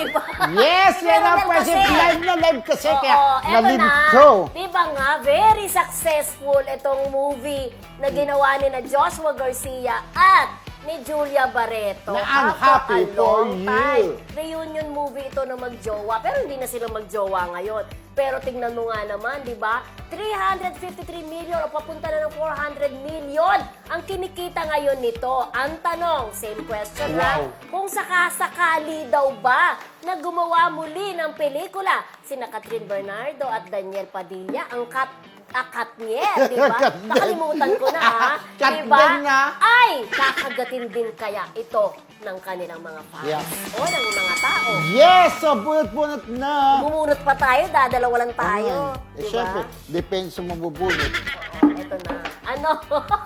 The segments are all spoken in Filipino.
di ba? Yes, yan ang kasi- Live na live kasi, kaya Oo, eto nalilito. na. Di ba nga, very successful itong movie na ginawa ni na Joshua Garcia at ni Julia Barreto. Na I'm happy for you. time. Reunion movie ito na magjowa. Pero hindi na sila magjowa ngayon. Pero tingnan mo nga naman, di ba? 353 million o papunta na ng 400 million ang kinikita ngayon nito. Ang tanong, same question lang, Wow. kung sakasakali daw ba na gumawa muli ng pelikula sina Catherine Bernardo at Daniel Padilla, ang kat akat niya, di ba? Katden. Nakalimutan ko na, ha? Di Katden ba? na. Ay, kakagatin din kaya ito ng kanilang mga fans Yeah. o ng mga tao. Yes, so bunot-bunot na. Bumunot pa tayo, dadalawa lang tayo. Eh, Di syempre, ba? depende sa mabubunot. Oo, ito na. Ano?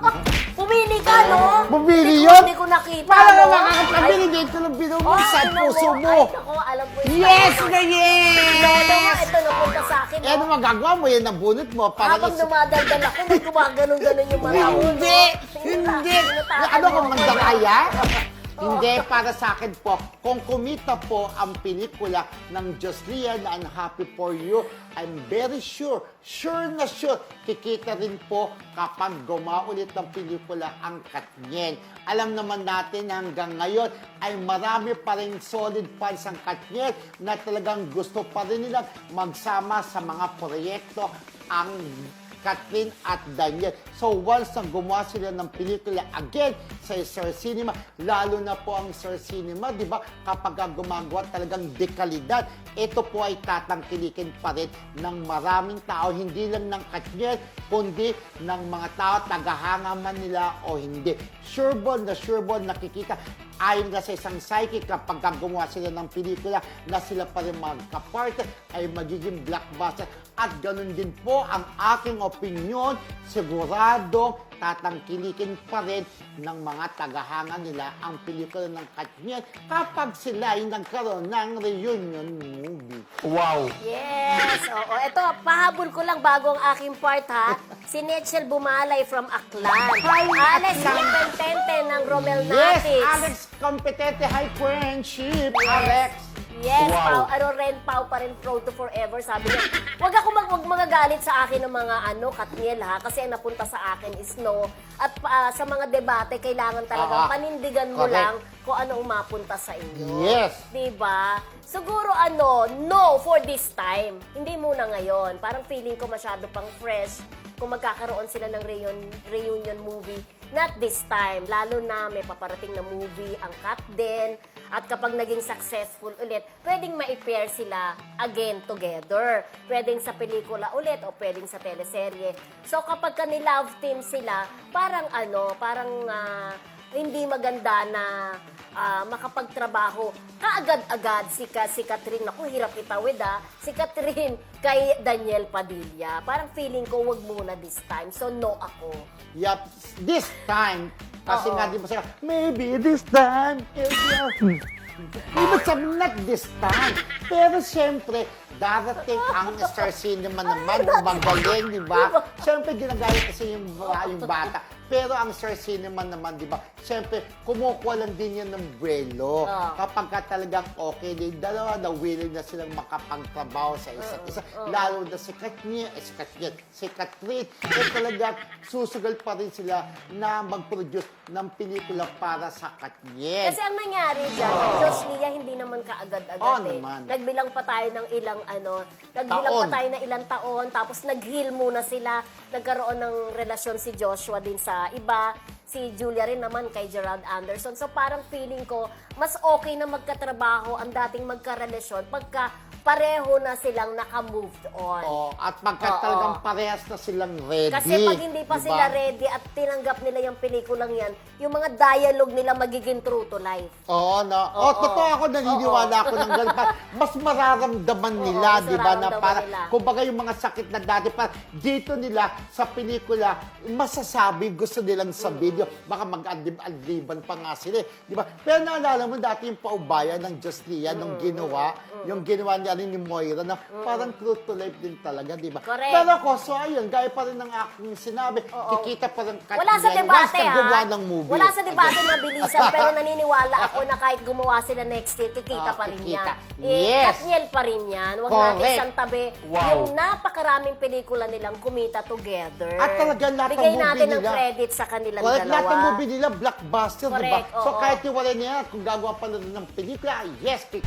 Pumili ka, no? Ko- yun? Hindi ko nakita, Para no? na makakapabili dito ng binubog sa puso mo. Ay, naku, alam ko yung Yes na yes! Ito napunta sa akin. Eh, ano no? magagawa mo? Yan ang bunot mo. Para Habang dumadaldal ako, may gumaganon-ganon yung mo. Hindi! Hindi! Ano kung ako, mandakaya? no? Hindi, para sa akin po, kung kumita po ang pelikula ng Joslia na Unhappy For You, I'm very sure, sure na sure, kikita rin po kapag gumaulit ng pelikula ang Katnyen. Alam naman natin na hanggang ngayon ay marami pa rin solid fans ang Katnyen na talagang gusto pa rin nilang magsama sa mga proyekto ang Kathleen at Daniel. So once na gumawa sila ng pelikula again sa Sir Cinema, lalo na po ang Sir Cinema, di ba, kapag gumagawa talagang dekalidad, ito po ay tatangkilikin pa rin ng maraming tao, hindi lang ng Kathleen, kundi ng mga tao, tagahanga man nila o hindi. Sure ball na sure ball nakikita ayon nga sa isang psychic kapag gumawa sila ng pelikula na sila pa rin magka-partner ay magiging blockbuster at ganun din po ang aking opinion sigurado tatangkilikin pa rin ng mga tagahanga nila ang pelikula ng Katniel kapag sila ay nagkaroon ng reunion movie. Wow. Yes, oo. Ito, pahabol ko lang bago ang aking part, ha? Si Netchel Bumalay from Aklan. Hi, Alex Aklan. Competente ng Romel Yes. Alex Competente High Friendship, Alex. Yes, Wow. Pau, ano rin, Pau pa rin pro to forever, sabi niya. Huwag ako mag, wag magagalit sa akin ng mga ano, Katniel ha, kasi ang napunta sa akin is no. At ah, sa mga debate, kailangan talagang Ah, panindigan mo correct. lang kung ano umapunta sa inyo. Yes. Diba? Siguro ano, no for this time. Hindi muna ngayon. Parang feeling ko masyado pang fresh kung magkakaroon sila ng reunion, reunion movie. Not this time. Lalo na may paparating na movie, ang Cut din. At kapag naging successful ulit, pwedeng ma-pair sila again together. Pwedeng sa pelikula ulit o pwedeng sa teleserye. So kapag ka ni-love team sila, parang ano, parang ah, hindi maganda na ah, makapagtrabaho kaagad-agad si, ka, si Catherine. Naku, hirap itawid ah. Si Catherine kay Daniel Padilla. Parang feeling ko wag muna this time. So no ako. Yup, this time, kasi Oo. nga di ba sila, maybe this time, your... Ibig sabihin, not this time. Pero siyempre, darating ang Star Cinema naman, magaling, di ba? Siyempre, ginagaya kasi yung, yung bata. Pero ang Star Cinema naman, di ba? Siyempre, kumukuha lang din yan ng buwelo. Oo. Kapag ka talagang okay, din dalawa na willing na silang makapagtrabaho sa isa't isa. Lalo na si Katnia, eh, si Katnia, si Catherine, eh talagang susugal pa rin sila na mag-produce ng pelikula para sa Katnia. Kasi ang nangyari dyan, Diyos Lia, hindi kaagad-agad Oo eh. naman. Nagbilang pa tayo ng ilang ano, nagbilang Taon. pa tayo ng ilang taon, tapos nag-heal muna sila, nagkaroon ng relasyon si Joshua din sa iba, si Julia rin naman kay Gerald Anderson. So parang feeling ko, mas okay na magkatrabaho ang dating magkarelasyon pagka pareho na silang naka-moved on. Oh, at pagka Oo. talagang parehas na silang ready. Kasi pag hindi pa di ba? sila ready at tinanggap nila yung pelikulang yan, yung mga dialogue nila magiging true to life. Oo, no. Oo. Oh, totoo ako, naniniwala ako ng ganun. Pa- Mas mararamdaman Oo, nila, mas di ba, na mararamdaman para, nila. kumbaga yung mga sakit na dati, pa dito nila, sa pelikula, masasabi, gusto nilang sabihin, video, baka mag-adlib-adliban pa nga sila, eh, di ba? Pero naalala mo dati yung paubayan ng Just Lia nung ginawa, yung ginawa niya rin ni Moira na parang true to life din talaga, di ba? Correct. Pero ako, so ayun, gaya pa rin ng aking sinabi, kikita pa rin Wala sa debate, once na gumawa ha? ng movie. Wala sa debate na bilisan, pero naniniwala ako na kahit gumawa sila next year, kikita Ah, pa rin kikita. yan. Eh, Yes. Katniel pa rin yan. Huwag natin Correct. santabi Wow. yung napakaraming pelikula nilang kumita together. At talaga lahat ng Bigay movie natin ng nila- credit sa kanilang Correct, dalawa. lahat ng movie nila, blockbuster, di ba? Correct, So oo. kahit iwalay niya, kung gagawa pa na rin ng pelikula, yes, kik-